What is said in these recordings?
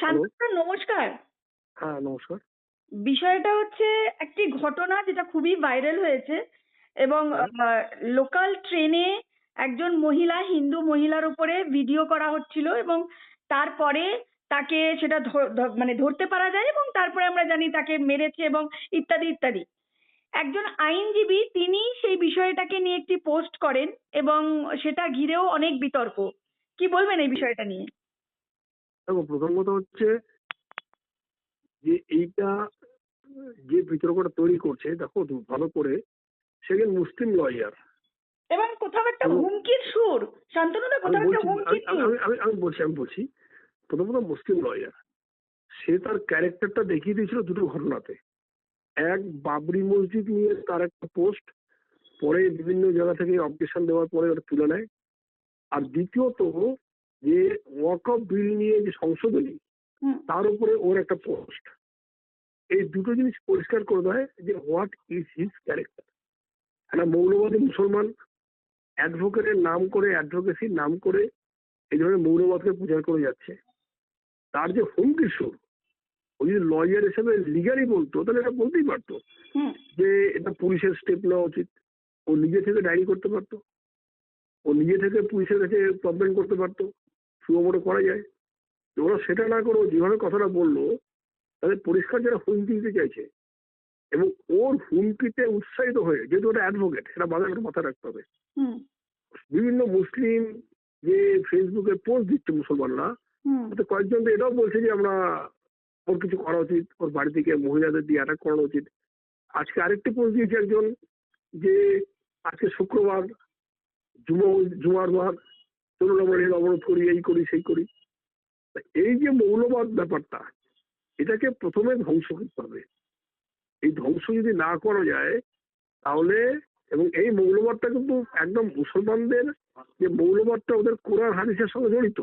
শান্তনু নমস্কার। হ্যাঁ নমস্কার। বিষয়টা হচ্ছে একটি ঘটনা যেটা খুবই ভাইরাল হয়েছে এবং লোকাল ট্রেনে একজন মহিলা হিন্দু মহিলার উপরে ভিডিও করা হচ্ছিল এবং তারপরে তাকে সেটা মানে ধরতে পারা যায় এবং তারপরে আমরা জানি তাকে মেরেছে এবং ইত্যাদি ইত্যাদি। একজন আইনজীবী তিনি সেই বিষয়টাকে নিয়ে একটি পোস্ট করেন এবং সেটা ঘিরেও অনেক বিতর্ক। কি বলবেন এই বিষয়টা নিয়ে? দেখো প্রথম কথা হচ্ছে যে এইটা যে বিতর্কটা তৈরি করছে দেখো ভালো করে সে একজন মুসলিম লয়ার এবং কোথাও একটা হুমকির সুর। শান্তনুদা কোথাও একটা হুমকির সুর। আমি- আমি বলছি আমি বলছি প্রথমত মুসলিম লয়ার সে তার ক্যারেক্টারটা দেখিয়ে দিয়েছিল দুটো ঘটনাতে। এক বাবরি মসজিদ নিয়ে তার একটা পোস্ট পরে বিভিন্ন জায়গা থেকে অবজেকশন দেওয়ার পরে ওটা তুলে নেয়। আর দ্বিতীয়ত যে ওয়াক অফ বিল নিয়ে যে সংশোধনী তার উপরে ওর একটা পোস্ট। এই দুটো জিনিস পরিষ্কার করে দেয় যে হোয়াট ইজ হিজ ক্যারেক্টার। একটা মৌলবাদী মুসলমান অ্যাডভোকেটের নাম করে অ্যাডভোকেসির নাম করে এই ধরনের মৌলবাদকে প্রচার করে যাচ্ছে। তার যে হুমকির সুর ও যদি লয়ার হিসেবে লিগালি বলতো তাহলে এটা বলতেই পারতো। যে এটা পুলিশের স্টেপ নেওয়া উচিত। ও নিজে থেকে ডায়েরি করতে পারতো। ও নিজে থেকে পুলিশের কাছে কমপ্লেন করতে পারতো। সুমোটো করা যায়। তো ওরা সেটা না করে যেভাবে কথাটা বলল তাদের পরিষ্কার যারা হুমকি দিতে চাইছে এবং ওর হুমকিতে উৎসাহিত হয়ে যেহেতু ওটা অ্যাডভোকেট সেটা বাজার মাথায় রাখতে হবে। বিভিন্ন মুসলিম যে ফেসবুকে পোস্ট দিচ্ছে মুসলমানরা হুম, তাতে কয়েকজন তো এটাও বলছে যে আমরা ওর কিছু করা উচিত ওর বাড়ি থেকে মহিলাদের দিয়ে অ্যাটাক করানো উচিত। আজকে আরেকটি পোস্ট দিয়েছে একজন যে আজকে শুক্রবার জুমা জুমার বার রেল অবরোধ করি এই করি সেই করি। এই যে মৌলবাদ ব্যাপারটা এটাকে প্রথমে ধ্বংস করতে হবে। এই ধ্বংস যদি না করা যায় তাহলে এবং এই মৌলবাদটা কিন্তু একদম মুসলমানদের যে মৌলবাদটা ওদের কোরআন হাদিসের সঙ্গে জড়িত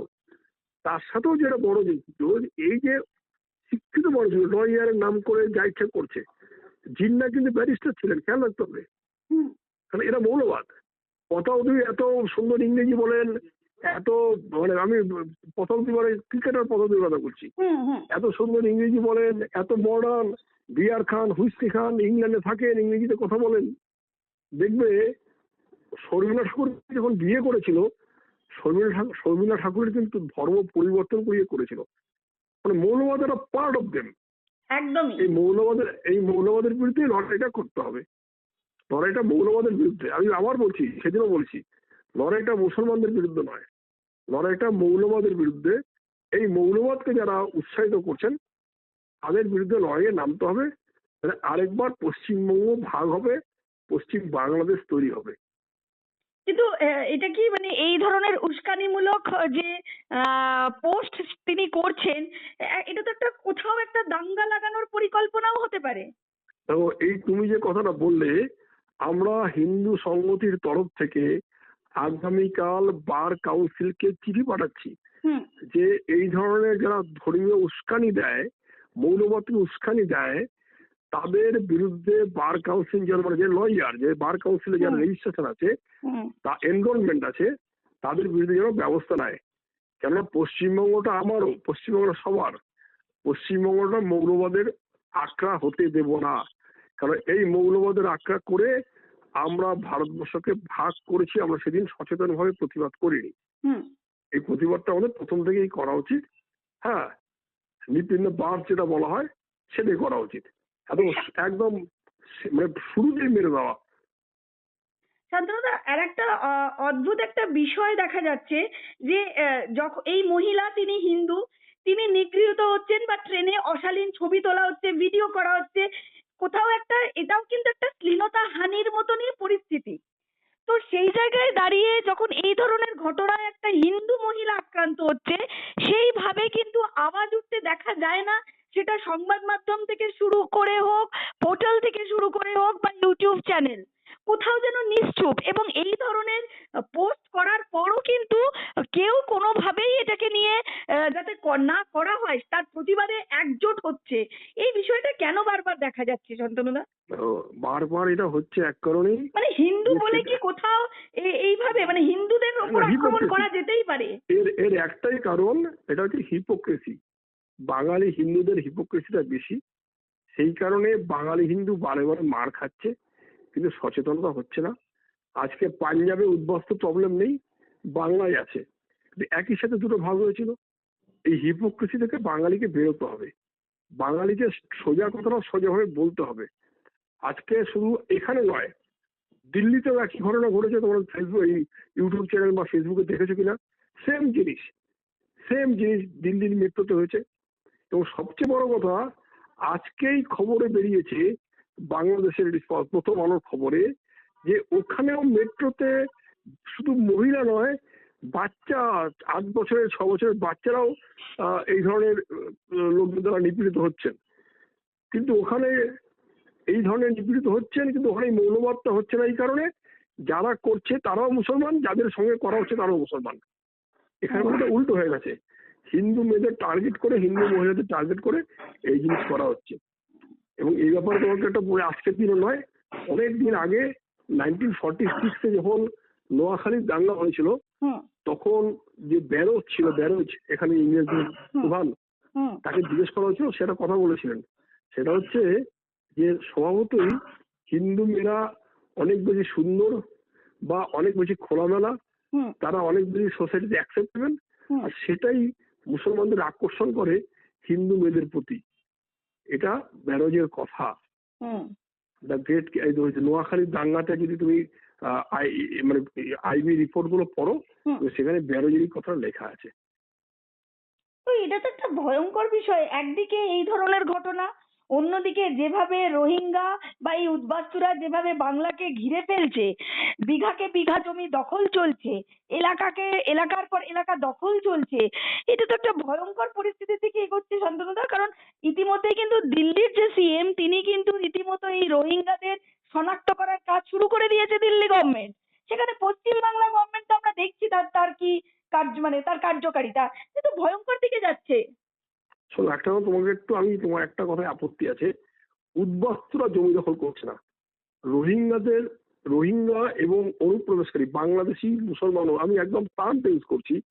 তার সাথেও যেটা বড় যুক্ত এই যে শিক্ষিত মানুষ লয়ারের নাম করে যা ইচ্ছা করছে জিন্না কিন্তু ব্যারিস্টার ছিলেন খেয়াল রাখতে হবে। হুম, কারণ এটা মৌলবাদ। কথাও তুমি এত সুন্দর ইংরেজি বলেন এত মানে আমি প্রথম দুবারে ক্রিকেটার প্রথম দুবার কথা বলছি। এত সুন্দর ইংরেজি বলেন এত মডার্ন বিয়ার খান হুইস্কি খান ইংল্যান্ডে থাকেন ইংরেজিতে কথা বলেন। দেখবে শর্মিলা ঠাকুর যখন বিয়ে করেছিল শর্মিলা ঠাকুর শর্মিলা ঠাকুরের কিন্তু ধর্ম পরিবর্তন করিয়ে করেছিল। মানে মৌলবাদ একটা পার্ট অফ দেম একদমই। এই মৌলবাদের এই মৌলবাদের বিরুদ্ধে লড়াইটা করতে হবে। লড়াইটা মৌলবাদের বিরুদ্ধে। আমি আবার বলছি সেদিনও বলছি লড়াইটা মুসলমানদের বিরুদ্ধে নয় লড়াইটা মৌলবাদের বিরুদ্ধে। এই মৌলবাদকে যারা উৎসাহিত করছেন তাদের বিরুদ্ধে লড়াইয়ে নামতে হবে আরেকবার পশ্চিমবঙ্গ ভাগ হবে পশ্চিম বাংলাদেশ তৈরি হবে। কিন্তু এটা কি মানে এই ধরনের উস্কানিমূলক যে পোস্ট তিনি করছেন এটা তো একটা কোথাও একটা দাঙ্গা লাগানোর পরিকল্পনাও হতে পারে। তো এই তুমি যে কথাটা বললে আমরা হিন্দু সংগতির তরফ থেকে আগামীকাল বার কাউন্সিলকে চিঠি পাঠাচ্ছি। যে এই ধরনের যারা ধর্মীয় উস্কানি দেয় মৌলবাদী উস্কানি দেয় তাদের বিরুদ্ধে বার কাউন্সিল যারা মানে যে লয়ার যে বার কাউন্সিলে যারা রেজিস্ট্রেশন আছে তা এনরোলমেন্ট আছে তাদের বিরুদ্ধে যেন ব্যবস্থা নেয়। কেননা পশ্চিমবঙ্গটা আমারও পশ্চিমবঙ্গটা সবার। পশ্চিমবঙ্গটা মৌলবাদের আক্রা হতে দেব না। কারণ এই মৌলবাদের আক্রা করে আমরা ভারতবর্ষকে ভাগ করেছি আমরা সেদিন সচেতনভাবে প্রতিবাদ করিনি। এই প্রতিবাদটা আমাদের প্রথম থেকেই করা উচিত। হ্যাঁ নিপিন্ন বাদ যেটা বলা হয় সেটাই করা উচিত। একদম একদম মানে শুরুতেই মেরে দেওয়া। শান্তনুদা আর একটা অদ্ভুত একটা বিষয় দেখা যাচ্ছে যে যখন এই মহিলা তিনি হিন্দু তিনি নিগৃহীত হচ্ছেন বা ট্রেনে অশালীন ছবি তোলা হচ্ছে ভিডিও করা হচ্ছে কোথাও একটা, এটাও কিন্তু একটা শ্লীলতা হানির মতনই পরিস্থিতি। তো সেই জায়গায় দাঁড়িয়ে যখন এই ধরনের ঘটনায় একটা হিন্দু মহিলা আক্রান্ত হচ্ছে, সেইভাবে কিন্তু আওয়াজ উঠতে দেখা যায় না। সেটা সংবাদ মাধ্যম থেকে শুরু করে হোক, পোর্টাল থেকে শুরু করে হোক বা ইউটিউব চ্যানেল। কোথাও যেন নিশ্চুপ এবং এই ধরনের পোস্ট করার পরও কিন্তু কেউ কোনোভাবেই এটাকে নিয়ে যাতে না করা হয় তার প্রতিবাদে একজোট হচ্ছে। এই বিষয়টা কেন বারবার দেখা যাচ্ছে শান্তনুদা বারবার এটা হচ্ছে এক কারণেই। মানে হিন্দু বলে কি কোথাও এ- এইভাবে মানে হিন্দুদের ওপর আক্রমণ করা যেতেই পারে। এর এর একটাই কারণ এটা হচ্ছে হিপোক্রেসি বাঙালি হিন্দুদের হিপোক্রেসিটা বেশি। সেই কারণে বাঙালি হিন্দু বারে বারে মার খাচ্ছে কিন্তু সচেতনতা হচ্ছে না। আজকে পাঞ্জাবে উদ্বাস্তু প্রবলেম নেই বাংলায় আছে। একই সাথে দুটো ভাগ হয়েছিল। এই হিপোক্রেসি থেকে বাঙালিকে বেরোতে হবে। বাঙালিকে সোজা কথাটা সোজাভাবে বলতে হবে। আজকে শুধু এখানে নয়, দিল্লিতেও একই ঘটনা ঘটেছে। তোমার ফেসবুক এই ইউটিউব চ্যানেল বা ফেসবুকে দেখেছ কিনা? সেম জিনিস। সেম জিনিস দিল্লির মেট্রোতে হয়েছে। এবং সবচেয়ে বড় কথা, আজকেই খবরে বেরিয়েছে বাংলাদেশের প্রথম আলোর খবরে যে ওখানেও মেট্রোতে শুধু মহিলা নয় বাচ্চা, আট বছরের, ছ বছরের বাচ্চারাও এই ধরনের লোকদের দ্বারা নিপীড়িত হচ্ছেন। কিন্তু ওখানে এই ধরনের নিপীড়িত হচ্ছেন, কিন্তু ওখানে মৌলবাদটা হচ্ছে না এই কারণে। যারা করছে তারাও মুসলমান, যাদের সঙ্গে করা হচ্ছে তারাও মুসলমান। এখানে ব্যাপারটা উল্টো হয়ে গেছে। হিন্দু মেয়েদের টার্গেট করে, হিন্দু মহিলাদের টার্গেট করে এই জিনিস করা হচ্ছে। এবং এই ব্যাপারে তোমাকে একটা বলে আজকের দিনে নয়, অনেক দিন আগে নাইনটিন ফর্টি সিক্সে যখন নোয়াখালীর দাঙ্গা হয়েছিল তখন যে ব্যারোজ ছিল ব্যারোজ এখানে ইংরেজদের প্রধান তাকে জিজ্ঞেস করা হয়েছিল সেটা কথা বলেছিলেন। সেটা হচ্ছে যে স্বভাবতই হিন্দু মেয়েরা অনেক বেশি সুন্দর বা অনেক বেশি খোলামেলা তারা অনেক বেশি সোসাইটিতে অ্যাকসেপ্টেবল আর সেটাই মুসলমানদের আকর্ষণ করে হিন্দু মেয়েদের প্রতি। এটা ব্যারোজের কথা। দ্য গ্রেট নোয়াখালীর দাঙ্গাটা যদি তুমি মানে আইবি রিপোর্টগুলো পড়ো সেখানে ব্যারোজেরই কথা লেখা আছে। তো এটা তো একটা ভয়ঙ্কর বিষয়। একদিকে এই ধরনের ঘটনা অন্যদিকে যেভাবে রোহিঙ্গা বা এই উদ্বাস্তুরা যেভাবে বাংলাকে ঘিরে ফেলছে বিঘাকে বিঘা জমি দখল চলছে এলাকাকে এলাকার পর এলাকা দখল চলছে এটা তো একটা ভয়ঙ্কর পরিস্থিতির দিকে এগোচ্ছে শান্তনুদা। কারণ ইতিমধ্যেই কিন্তু দিল্লির যে সিএম তিনি কিন্তু রীতিমতো এই রোহিঙ্গাদের শনাক্ত করে দিয়েছে দিল্লি গভর্নমেন্ট সেখানে পশ্চিমবাংলা গভর্নমেন্ট তো আমরা দেখছি তার তার কি কার্য মানে তার কার্যকারিতা। এ তো ভয়ঙ্কর দিকে যাচ্ছে। শোনো, একটা কথা তোমাকে একটু, আমি তোমার একটা কথায় আপত্তি আছে। উদ্বাস্তুরা জমি দখল করছে না। রোহিঙ্গাদের, রোহিঙ্গা এবং অনুপ্রবেশকারী, বাংলাদেশি মুসলমান, আমি একদম টার্ম ইউজ করছি,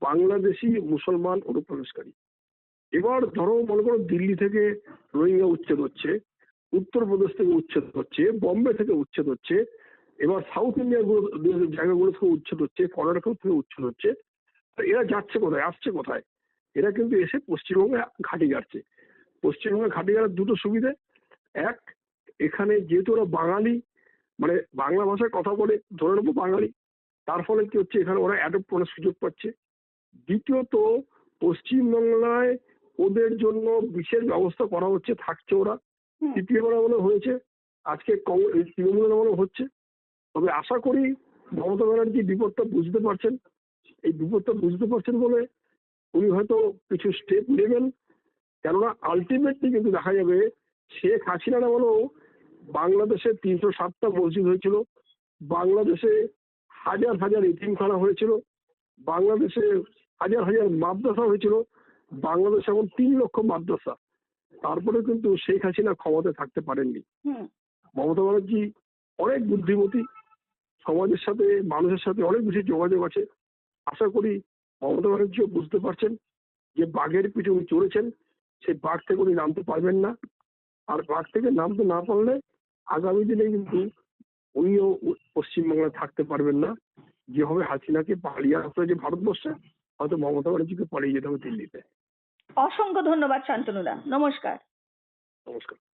বাংলাদেশি মুসলমান অনুপ্রবেশকারী। এবার ধরো, মনে করো দিল্লি থেকে রোহিঙ্গা উচ্ছেদ হচ্ছে। উত্তরপ্রদেশ থেকে উচ্ছেদ হচ্ছে, বম্বে থেকে উচ্ছেদ হচ্ছে, এবার সাউথ ইন্ডিয়ার জায়গাগুলো থেকে উচ্ছেদ হচ্ছে, কর্ণাটক থেকে উচ্ছেদ হচ্ছে। এরা যাচ্ছে কোথায়? আসছে কোথায়? এরা কিন্তু এসে পশ্চিমবঙ্গে ঘাঁটি গাড়ছে। পশ্চিমবঙ্গে ঘাঁটি গাড়ার দুটো সুবিধে। এক, এখানে যেহেতু ওরা বাঙালি মানে বাংলা ভাষায় কথা বলে, ধরে নেব বাঙালি, তার ফলে কি হচ্ছে? এখানে ওরা অ্যাডপ্ট করার সুযোগ পাচ্ছে। দ্বিতীয়ত, পশ্চিমবাংলায় ওদের জন্য বিশেষ ব্যবস্থা করা হচ্ছে, থাকছে ওরা। সিপিএম আমলে হয়েছে, আজকে তৃণমূলের আমলে হচ্ছে। তবে আশা করি মমতা ব্যানার্জি বিপদটা বুঝতে পারছেন। এই বিপদটা বুঝতে পারছেন বলে উনি হয়তো কিছু স্টেপ নেবেন। কেননা আলটিমেটলি কিন্তু দেখা যাবে শেখ হাসিনার আমলেও বাংলাদেশে তিনশো সাতটা মসজিদ হয়েছিল। বাংলাদেশে হাজার হাজার এতিমখানা হয়েছিল। বাংলাদেশে হাজার হাজার মাদ্রাসা হয়েছিল। বাংলাদেশে এখন তিন লক্ষ মাদ্রাসা। তারপরে কিন্তু শেখ হাসিনা ক্ষমতায় থাকতে পারেননি। মমতা ব্যানার্জি অনেক বুদ্ধিমতী সমাজের সাথে মানুষের সাথে অনেক বেশি যোগাযোগ আছে। আশা করি মমতা ব্যানার্জিও বুঝতে পারছেন যে বাঘের পিছু উনি চড়েছেন সেই বাঘ থেকে উনি নামতে পারবেন না। আর বাঘ থেকে নামতে না পারলে আগামী দিনে কিন্তু উনিও পশ্চিমবাংলায় থাকতে পারবেন না। যেভাবে হাসিনাকে পালিয়ে আসতে হয়েছে ভারতবর্ষে হয়তো মমতা ব্যানার্জিকে পালিয়ে যেতে হবে দিল্লিতে। অসংখ্য ধন্যবাদ শান্তনুদা। নমস্কার। নমস্কার।